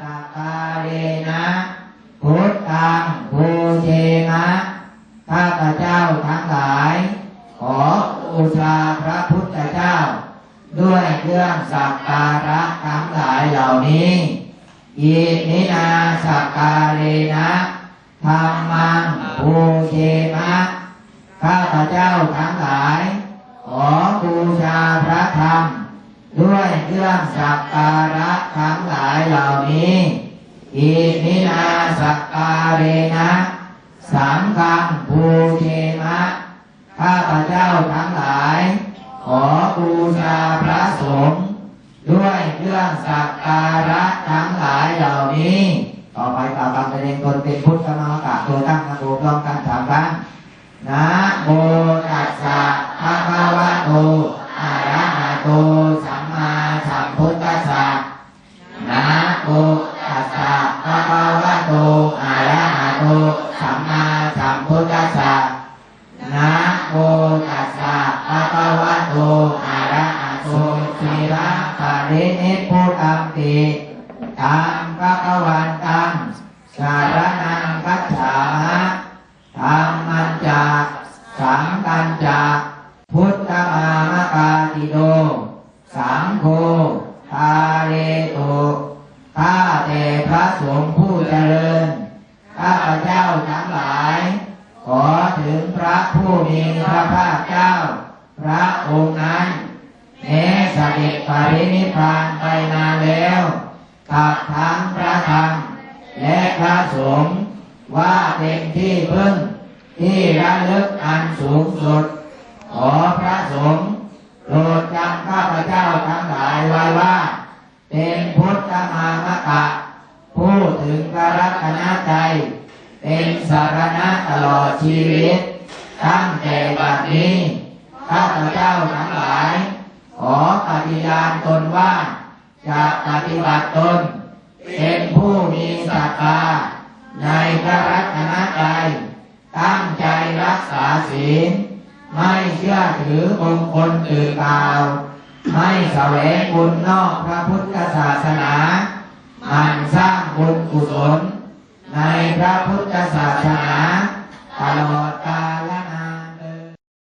สักกาเลนะพุทธังภูเชนะข้าพเจ้าทั้งหลาย ขอบูชาพระพุทธเจ้า ด้วยเครื่องสักการะทั้งหลายเหล่านี้อิมินาสักกาเลนะธรรมังภูเชนะข้าพเจ้าทั้งหลาย ขอบูชาพระธรรม ด้วยเครื่องสักการะทั้งหลายเหล่านี้อิมินาสักการเรนะสังฆังภูเชนะข้าพเจ้าทั้งหลาย ขอบูชาพระสงฆ์ด้วยเครื่องสักการะทั้งหลายเหล่านี้ ต่อไปกล่าวคำแสดงตนเป็นพุทธมากาตัวตั้งนะโมพร้อมกันสามครั้งนะโมตัสสะภะคะวะโต สัมมาสัมพุทธัสสะนะโมตัสสะภะคะวะโตอะระหะโตสีระปะรินิพุตัมติตังภะคะวันตังสารนังคัจฉามะธรรมันจาสังกันจาพุทธมามกาติโดสังโฆทาเลโตข้าแต่พระสงฆ์ผู้ เจ้าทั้งหลาย ขอถึงพระผู้มีพระภาคเจ้า พระองค์นั้นแม้เสด็จปรินิพานไปนานแล้วกับทั้งพระธรรมและพระสงฆ์ว่าเป็นที่พึ่งที่ระลึกอันสูงสุด ขอพระสงฆ์โปรดจำข้าพเจ้าทั้งหลายไว้ว่า เป็นพุทธมามะกะ ผู้ถึงกรัตนใจ เป็นสารณะตลอดชีวิต ตั้งแต่บัดนี้ ข้าพเจ้าทั้งหลาย ขอปฏิญาณตนว่า จะปฏิบัติตน เป็นผู้มีศรัทธาในพระรัตนตรัยตั้งใจรักษาศีล ไม่เชื่อถือองค์คนอื่นกล่าว ไม่แสวงบุญนอกพระพุทธศาสนามันสร้างบุญกุศล ในพระพุทธศาสนาตลอด